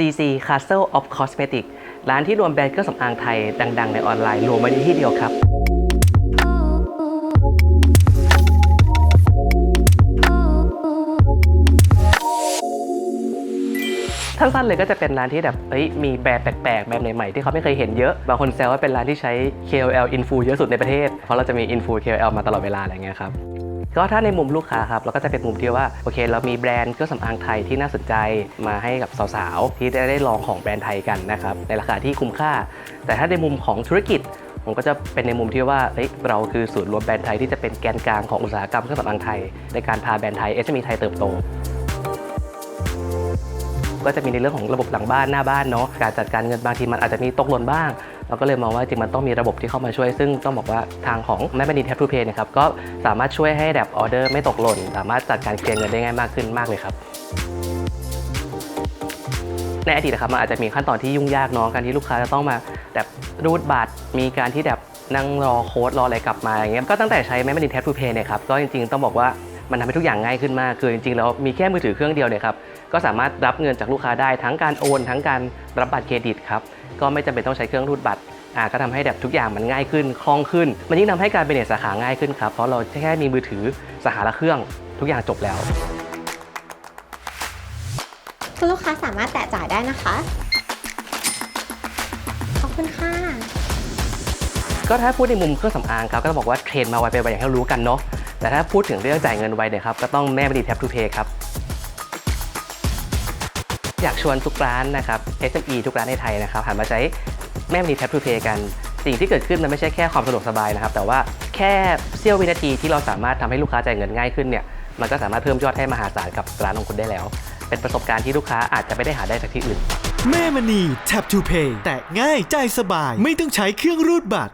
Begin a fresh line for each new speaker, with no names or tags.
CC Castle of Cosmetic ร้านที่รวมแบรนด์เครื่องสำอางไทยดัง ๆ ในออนไลน์ รวมไว้ในที่เดียวครับสั้นๆเลยก็จะเป็นร้านที่แบบเอ้ย มีแบรนด์แปลกๆ แบบใหม่ๆ ที่เขาไม่เคยเห็นเยอะ บางคนแซวว่าเป็นร้านที่ใช้ KOL อินฟูเยอะสุดในประเทศ เพราะเราจะมีอินฟู KOL มาตลอดเวลาอะไรเงี้ยครับ ก็ถ้าในมุมลูกค้าครับเราก็จะเป็นมุมที่ว่าโอเค เรามีแบรนด์เครื่องสำอางไทยที่น่าสนใจมาให้กับสาวๆ ที่ได้ได้ลองของแบรนด์ไทยกันนะครับในราคาที่คุ้มค่า แต่ถ้าในมุมของธุรกิจผมก็จะเป็นในมุมที่ว่าเอ้ยเราคือศูนย์รวมแบรนด์ไทยที่จะเป็นแกนกลางของอุตสาหกรรมเครื่องสำอางไทย ในการพาแบรนด์ไทย SME ไทยเติบโต ก็จะมีในเรื่องของระบบหลังบ้านหน้าบ้านเนาะการจัดการเงินบางทีมันอาจจะมีตกหล่นบ้างเราก็เลยมองว่าจริงมันต้องมีระบบที่เข้ามาช่วย ซึ่งต้องบอกว่าทางของแม่บันดีแท p ทูเพย์นะครับก็สามารถช่วยให้แบบออเดอร์ไม่ตกหล่น สามารถจัดการเคลียร์เงินได้ง่ายมากขึ้นมากเลยครับในอดีตนะครับมันอาจจะมีขั้นตอนที่ยุ่งยากเนาะการที่ลูกค้าจะต้องมาแบบรูดบัตรมีการที่แบบนั่งรอโค้ดรออะไรกลับมาอย่างเงี้ยก็ตั้งแต่ใช้แม่บันดีแท p ทูเพย์เนี่ยครับก็จริงๆต้องบอกว่า มันทำให้ทุกอย่างง่ายขึ้นมากคือจริงๆแล้วมีแค่มือถือเครื่องเดียวเนี่ยครับก็สามารถรับเงินจากลูกค้าได้ทั้งการโอน ทั้งการรับบัตรเครดิตครับก็ไม่จำเป็นต้องใช้เครื่องรูดบัตรอ่าก็ทำให้แบบทุกอย่างมันง่ายขึ้นคล่องขึ้น มันยิ่งทำให้การเป็นเนสาขาง่ายขึ้นครับเพราะเราแค่มีมือถือสาขาละเครื่อง ทุกอย่างจบแล้ว
คุณลูกค้าสามารถแตะจ่ายได้นะคะ ขอบคุณค่ะ
ก็ถ้าพูดในมุมเครื่องสำอางครับก็ต้องบอกว่าเทรนด์มาไวไปไวอย่างที่เรารู้กันเนาะ แต่ถ้าพูดถึงเรื่องจ่ายเงินไวเนี่ยครับก็ต้องแม่บดีแท็บทูเพย์ครับอยากชวนทุกร้านนะครับ SME ทุกร้านในไทยนะครับหันมาใช้แม่บดีแท็บทูเพย์กัน สิ่งที่เกิดขึ้นมันไม่ใช่แค่ความสะดวกสบายนะครับ แต่ว่าแค่เสี้ยววินาทีที่เราสามารถทำให้ลูกค้าจ่ายเงินง่ายขึ้นเนี่ยมันก็สามารถเพิ่มยอดให้มหาศาลกับร้านของคุณได้แล้ว เป็นประสบการณ์ที่ลูกค้าอาจจะไม่ได้หาได้จากที่อื่น
แม่มณี Tap to Pay แตะง่ายจ่ายสบาย ไม่ต้องใช้เครื่องรูดบัตร